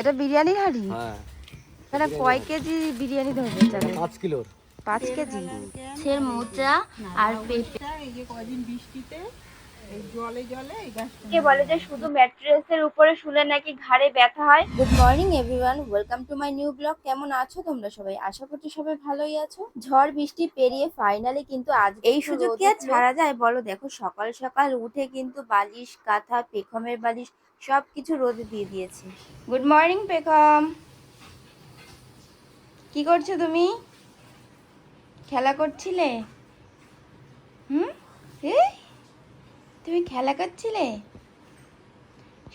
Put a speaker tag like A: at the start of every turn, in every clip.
A: এটা বিরিয়ানির হাঁড়ি?
B: হ্যাঁ।
A: মানে কয় কেজি বিরিয়ানি ধরবে চালে
B: 5 কিলো
A: 5 কেজি? সের মোচা আর পেঁপে।
C: এই যে কয়দিন বৃষ্টিতে
A: কে বলে যে শুধু ম্যাট্রেসের উপরে শুলে নাকি ঘাড়ে ব্যথা হয়? Good morning everyone welcome to my new blog কেমন আছো তোমরা সবাই? আশা করছি সবাই ভালোই আছো। ঝড় বৃষ্টি পেরিয়ে ফাইনালি কিন্তু আজ এই সুযোগ কি আর ছাড়া যায় বলো? দেখো সকাল সকাল উঠে কিন্তু বালিশ কাঁথা পেখমের বালিশ সব কিছু রোদে দিয়ে দিয়েছে। গুড মর্নিং পেখম। কি করছ তুমি? খেলা করছিলে? হুম? এই? তুমি খেলা করছিলে?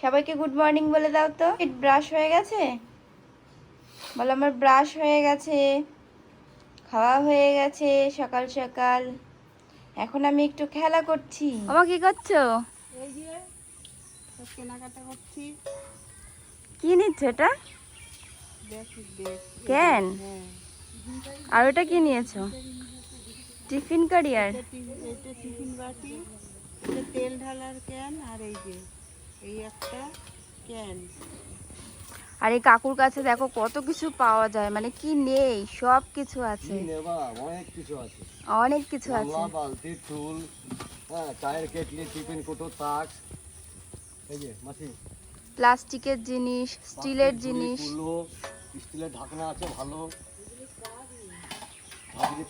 A: সবাইকে গুড মর্নিং বলে দাও তো। ব্রাশ হয়ে গেছে? বলো আমার ব্রাশ হয়ে গেছে খাওয়া হয়ে গেছে সকাল সকাল। এখন আমি একটু খেলা করছি। আমার কি করছ?
C: এই যে কেনাকাটা করছি।
A: কি নিচ্ছ এটা? কেন?
C: হ্যাঁ।
A: আর ওটা কি নিয়েছো? টিফিন কারিয়ার
C: টিফিন বাটি। এটা তেল ঢালার ক্যান আর এই যে এই একটা ক্যান
A: আর এই কাকুর কাছে দেখো কত কিছু পাওয়া যায় মানে কি নেই সব কিছু আছে।
B: অনেক কিছু আছে।
A: অনেক কিছু আছে।
B: বালতি টুল হ্যাঁ চায়ের কেটলি টিফিন কুটো তাক। এই যে মাসি
A: প্লাস্টিকের জিনিস স্টিলের জিনিস।
B: স্টিলের ঢাকনা আছে ভালো।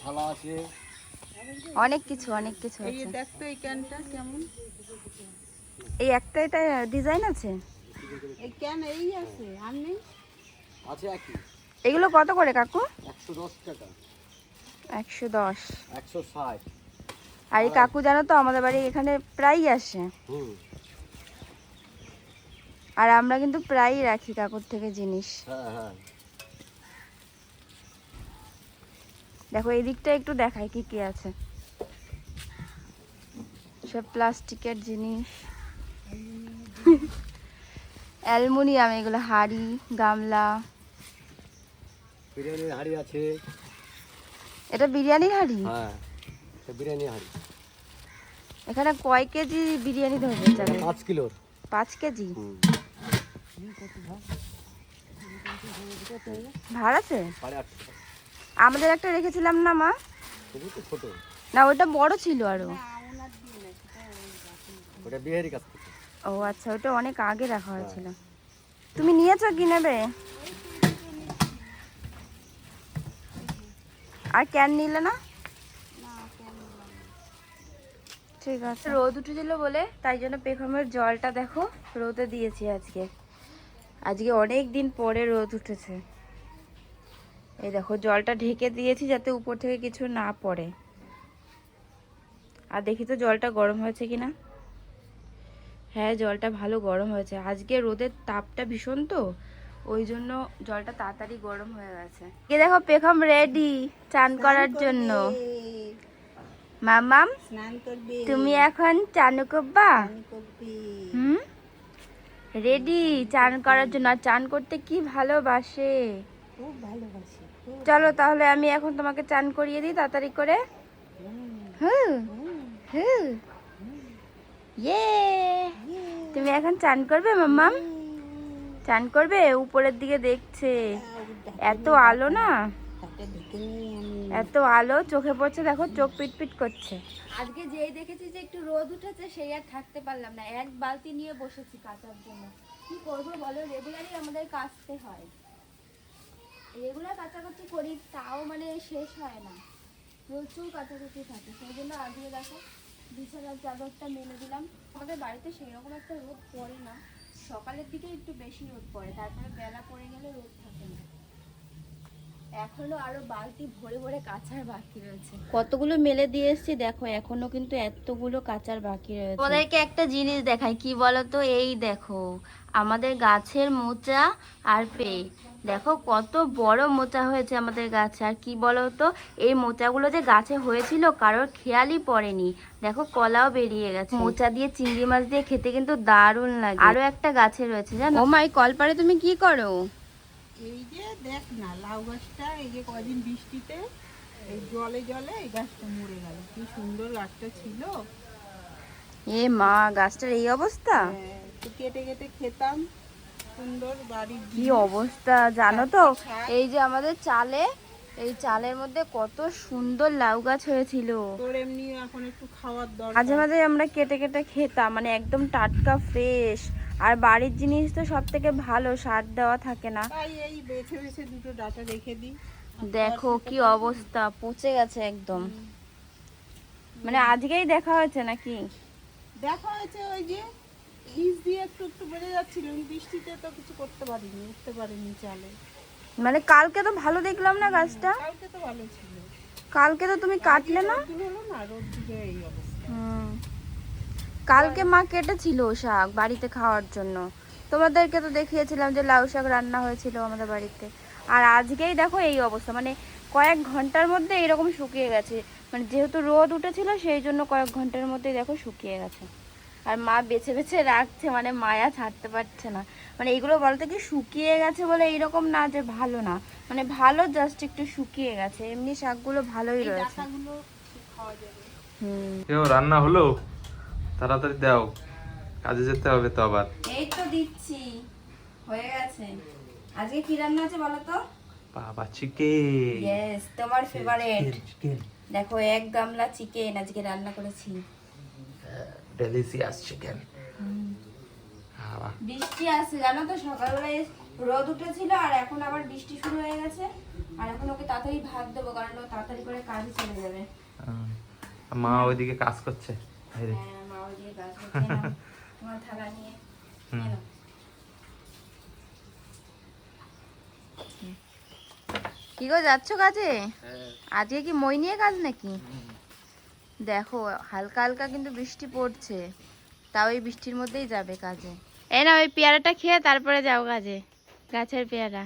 B: থালা আছে।
A: অনেক কিছু অনেক কিছু
C: এই
A: আছে।
C: দেখ তো এই ক্যানটা কেমন?
A: এই একটা এটা ডিজাইন আছে?
C: এই ক্যান এই আছে আর নেই?
B: আছে একই।
A: এগুলো কত করে কাকু?
B: একশো দশ টাকা।
A: একশো দশ।
B: একশো ষাট।
A: আর এই কাকু জানো তো আমাদের বাড়ি এখানে প্রায়ই আসে।
B: হুম।
A: আর আমরা কিন্তু প্রায়ই রাখি কাকুর থেকে জিনিস।
B: হ্যাঁ হ্যাঁ।
A: দেখো এই দিকটা একটু দেখাই কি কি আছে। সব প্লাস্টিকের জিনিস। অ্যালমুনিয়াম এগুলো হাড়ি গামলা।
B: বিরিয়ানির হাঁড়ি আছে।
A: এটা বিরিয়ানির হাড়ি?
B: হ্যাঁ এটা বিরিয়ানি হাঁড়ি।
A: এখানে কয় কেজি বিরিয়ানি ধরবে চালে
B: পাঁচ কিলো।
A: পাঁচ কেজি? ভাড়া আছে? আমাদের একটা রেখেছিলাম না, মা? না, ওটা বড় ছিল
B: আরও।
A: ও আচ্ছা ওটা অনেক আগে রাখা হয়েছিল। তুমি নিয়েছো কি নেবে? আর ক্যান নিলে না? ঠিক আছে। রোদ উঠেছিল বলে, তাই জন্য পেখমের জলটা দেখো, রোদে দিয়েছি আজকে। আজকে অনেক দিন পরে রোদ উঠেছে। এই দেখো জলটা ঢেকে দিয়েছি যাতে উপর থেকে কিছু না পড়ে। আর দেখি তো জলটা গরম হয়েছে কিনা। হ্যাঁ জলটা ভালো গরম হয়েছে। আজকে রোদের তাপটা ভীষণ তো ওই জন্য জলটা তাড়াতাড়ি গরম হয়ে গেছে। কি দেখো পেখম রেডি চান করার জন্য। মামাম
C: স্নান করবে।
A: তুমি এখন চানু করবা? হুম? রেডি চান করার জন্য। আর চান করতে কি ভালোবাসে?
C: খুব ভালোবাসি।
A: চলো তাহলে আমি এখন তোমাকে চান করিয়ে দিই তাড়াতাড়ি করে। হুম হুম। ইয়ে তুমি এখন চান করবে মাম্মাম? চান করবে? উপরের দিকে দেখছে। এত আলো না? এত আলো চোখে পড়ছে দেখো চোখ পিটপিট করছে। আজকে যেই দেখেছি যে একটু রোদ উঠেছে সেই আর থাকতে পারলাম না। এক বালতি নিয়ে বসেছি কাচার জন্য। কি করব বলো? রেগুলারই আমাদের কাচতে হয়। রেগুলার কাচাকাচি করি তাও মানে শেষ হয় না। প্রচুর কাচাকাচি থাকে সেই জন্য আজকে দেখো বিছানার চাদরটা মেলে দিলাম। আমাদের বাড়িতে সেই রকম একটা রোদ পড়ে না সকালের দিকে একটু বেশি রোদ পড়ে তারপরে বেলা পড়ে গেলে রোদ থাকে না। এখনও আরও বালতি ভরে ভরে কাঁচার বাকি রয়েছে। কতগুলো মেলে দিয়ে এসেছি দেখো এখনও কিন্তু এতগুলো কাঁচার বাকি রয়েছে। তোমাদেরকে একটা জিনিস দেখাই কি বলতো? এই দেখো আমাদের গাছের মোচা আর পে দেখো কত বড় মোচা হয়েছে আমাদের গাছে। আর কি বলো তো এই মোচাগুলো যে গাছে হয়েছিল কারোর খেয়ালই পড়েনি। দেখো কলাও বেরিয়ে গেছে। মোচা দিয়ে চিংড়ি মাছ দিয়ে খেতে কিন্তু দারুণ লাগে। আরও একটা গাছে রয়েছে জানো? ও মাই কলপারে তুমি কি করো?
C: এই যে দেখ না লাউ গাছটা এই যে কদিন বৃষ্টিতে এই জলে জলে এই গাছটা মরে গেল। কি সুন্দর গাছটা ছিল।
A: এ মা গাছটার এই অবস্থা?
C: হ্যাঁ, কেটে কেটে খেতাম। সুন্দর বাড়ির
A: কি অবস্থা জানো তো? এই যে আমাদের চালে এই চালের মধ্যে কত সুন্দর লাউ গাছ হয়েছিল।
C: এমনি এখন একটু খাওয়ার
A: মাঝে মাঝে আমরা কেটে কেটে খেতাম মানে একদম টাটকা ফ্রেশ আর বাড়ির জিনিস তো সব থেকে ভালো সার দেওয়া থাকে না।
C: এই বেছে বেছে দুটো ডাটা রেখে দিই।
A: দেখো কি অবস্থা পচে গেছে একদম। মানে আজকেই দেখা হয়েছে নাকি?
C: দেখা হয়েছে ওই যে বীজ দিয়ে একটু একটু বেড়ে যাচ্ছিল বৃষ্টিতে তো কিছু করতে পারিনি উঠতে পারিনি চালে।
A: মানে কালকে তো ভালো দেখলাম না গাছটা?
C: কালকে তো ভালো ছিল।
A: কালকে তো তুমি কাটলে না?
C: হলো না রোদ দিকে এই অবস্থা।
A: কালকে মা কেটেছিল শাক বাড়িতে খাওয়ার জন্য। তোমাদেরকে তো দেখিয়েছিলাম যে লাউ শাক রান্না হয়েছিল আমাদের বাড়িতে। আর আজকেই দেখো এই অবস্থা মানে কয়েক ঘণ্টার মধ্যে এরকম শুকিয়ে গেছে। মানে যেহেতু রোদ উঠেছিল সেই জন্য কয়েক ঘণ্টার মধ্যেই দেখো শুকিয়ে গেছে। আর মা বেছে বেছে রাখছে মানে মায়া ছাড়তে পারছে না। মানে এগুলো বলতে কি শুকিয়ে গেছে বলে এইরকম না যে ভালো না। মানে ভালো জাস্ট একটু শুকিয়ে গেছে এমনি শাকগুলো ভালোই রয়েছে।
D: কেউ রান্না হলো? তাড়াতাড়ি দাও কাজে যেতে হবে তো আবার।
A: এই তো দিচ্ছি হয়ে গেছে। আজকে কি রান্না আছে বলো তো?
D: বাবা চিকেন
A: ইয়েস তোমার ফেভারিট দেখো এক গামলা চিকেন আজকে রান্না করেছি।
D: ডেলিসিয়াস চিকেন
A: বৃষ্টি আসছে জানো তো? সকালবেলায় রোদ উঠেছিল আর এখন আবার বৃষ্টি শুরু হয়ে গেছে। আর এখন ওকে তাড়াতাড়ি ভাত দেবো কারণ ও তাড়াতাড়ি করে কাজে চলে যাবে।
D: মা ওইদিকে কাজ করছে।
A: হ্যাঁ মা ওই দিয়ে কাজ করছে। তোমার থালা নিয়ে। কি গো যাচ্ছ কাজে? আজকে কি মই নিয়ে কাজ নাকি? দেখো, হালকা হালকা কিন্তু বৃষ্টি পড়ছে। তাও এই বৃষ্টির মধ্যেই যাবে কাজে। এই না ওই পেয়ারাটা খেয়ে তারপরে যাও কাজে। গাছের পেয়ারা।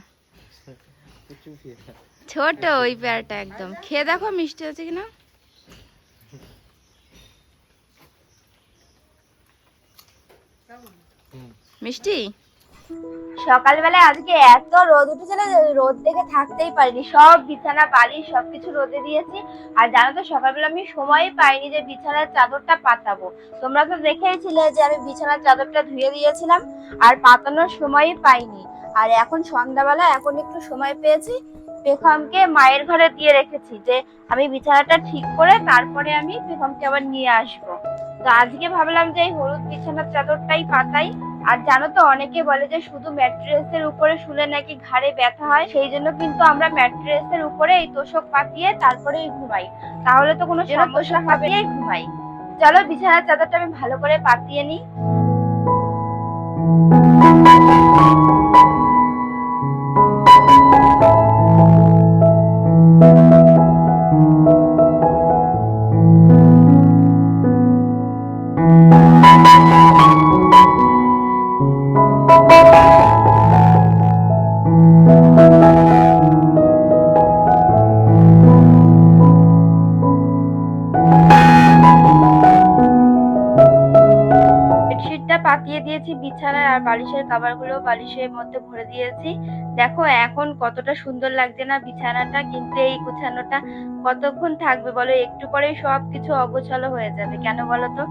A: ছোট ওই পেয়ারাটা একদম। খেয়ে দেখো মিষ্টি হচ্ছে কিনা। মিষ্টি? সকালবেলায় আজকে এত রোদ উঠেছিল যে রোদ দেখে থাকতেই পারিনি। সব বিছানা বালিশ সবকিছু রোদে দিয়েছি। আর জানো তো, সকালবেলা আমি সময়ই পাইনি যে বিছানার চাদরটা পাতাবো। তোমরা তো দেখেইছিলে যে আমি বিছানার চাদরটা ধুয়ে দিয়েছিলাম, আর পাতানোর সময়ই পাইনি। আর এখন সন্ধ্যাবেলা, এখন একটু সময় পেয়েছি, পেখমকে মায়ের ঘরে দিয়ে রেখেছি যে আমি বিছানাটা ঠিক করে তারপরে আমি পেখমকে আবার নিয়ে আসব। তো আজকে ভাবলাম যে এই হলুদ বিছানার চাদরটাই পাতাই আর জানো তো অনেকে বলে যে শুধু ম্যাট্রেসের উপরে শুলে নাকি ঘাড়ে ব্যথা হয় সেই জন্য কিন্তু আমরা ম্যাট্রেসের উপরে এই তোষক পাতিয়ে তারপরে ঘুমাই। তাহলে তো কোনো সমস্যা হবে ঘুমাই। চলো বিছানার চাদরটা আমি ভালো করে পাতিয়ে নিই। বালিশের কাভারগুলো বালিশের মধ্যে ভরে দিয়েছি। দেখো, এখন কতটা সুন্দর লাগছে না বিছানাটা, কিন্তু এই গুছানোটা কতক্ষণ থাকবে বলো? একটু পরেই সব কিছু অগোছালো হয়ে যাবে। কেন বলো তো?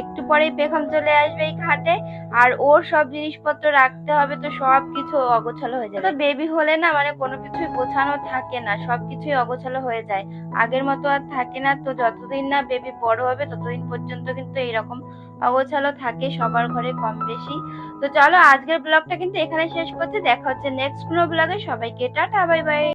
A: একটু পরেই পেখম চলে আসবে এই খাটে, আর ওর সব জিনিসপত্র রাখতে হবে তো সব কিছু অগোছালো হয়ে যাবে। তো বেবি হলে না মানে কোনো কিছুই গোছানো থাকে না সব কিছুই অগোছালো হয়ে যায়। আগের মতো আর থাকে না, তো যতদিন না বেবি বড় হবে ততদিন পর্যন্ত কিন্তু এইরকম অগোছালো থাকে, সবার ঘরে কম বেশি। তো চলো আজকের ব্লগটা কিন্তু এখানে শেষ করছি। দেখা হচ্ছে নেক্সট কোনো ব্লগে সবাইকে টাটা বাই বাই